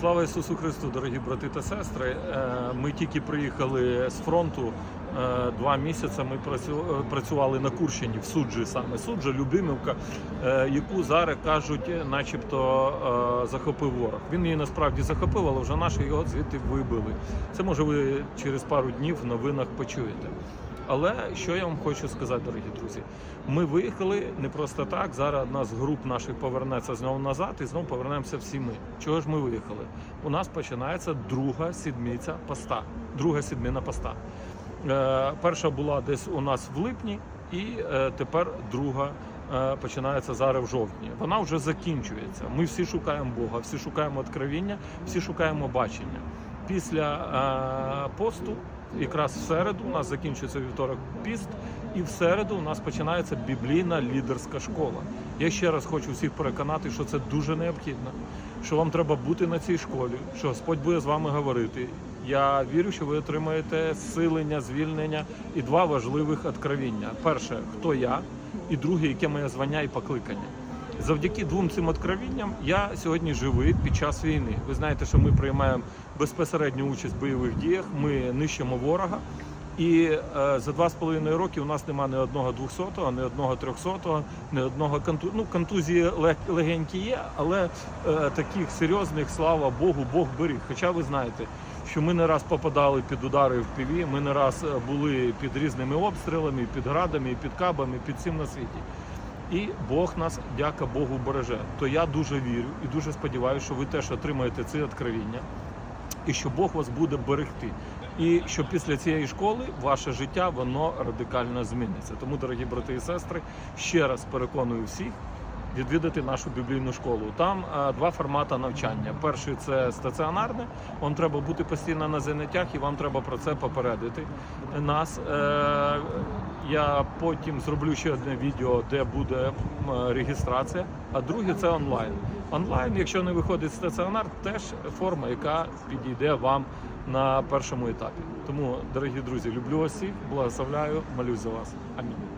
Слава Ісусу Христу, дорогі брати та сестри. Е, Ми тільки приїхали з фронту. Е, Два місяці ми е, працювали на Курщині в суджі саме. Суджа Любимівка, е, яку зараз кажуть, начебто захопив ворог. Він її насправді захопив, але вже наші його звідти вибили. Це може ви через пару днів в новинах почуєте. Але що я вам хочу сказати, дорогі друзі, ми виїхали не просто так. Зараз одна з груп наших повернеться знову назад, і знову повернемося всі ми. Чого ж ми виїхали? У нас починається друга сідмиця поста, друга сідмина поста. Е, перша була десь у нас в липні, і е, тепер друга. е, Починається зараз в жовтні. Вона вже закінчується. Ми всі шукаємо Бога, всі шукаємо откровіння, всі шукаємо бачення. Після посту, якраз в середу, у нас закінчується вівторок піст, і в середу у нас починається біблійна лідерська школа. Я ще раз хочу всіх переконати, що це дуже необхідно, що вам треба бути на цій школі, що Господь буде з вами говорити. Я вірю, що ви отримаєте зцілення, звільнення і два важливих откровіння: перше, хто я, і друге, яке моє звання і покликання. Завдяки двом цим откровінням я сьогодні живий під час війни. Ви знаєте, що ми приймаємо безпосередню участь в бойових діях. Ми нищимо ворога. І е, за два з половиною роки у нас немає ні одного двохсотого, ні одного трьохсотого, ні одного конту... Ну, контузії лег... легенькі є, але е, таких серйозних, слава Богу, Бог беріг. Хоча ви знаєте, що ми не раз попадали під удари в піві, ми не раз е, були під різними обстрілами, під градами, під кабами, під цим на світі. І Бог нас, дяка Богу, береже. То я дуже вірю і дуже сподіваюся, що ви теж отримаєте це откровіння, і що Бог вас буде берегти. І що після цієї школи ваше життя воно радикально зміниться. Тому, дорогі брати і сестри, ще раз переконую всіх відвідати нашу біблійну школу. Там е, два формати навчання. Перший це стаціонарне, вам треба бути постійно на заняттях, і вам треба про це попередити нас. Е, я потім зроблю ще одне відео, де буде м, реєстрація. А друге це онлайн. Онлайн, якщо не виходить стаціонар, теж форма, яка підійде вам на першому етапі. Тому, дорогі друзі, люблю вас всіх, благословляю, молюсь за вас. Амінь.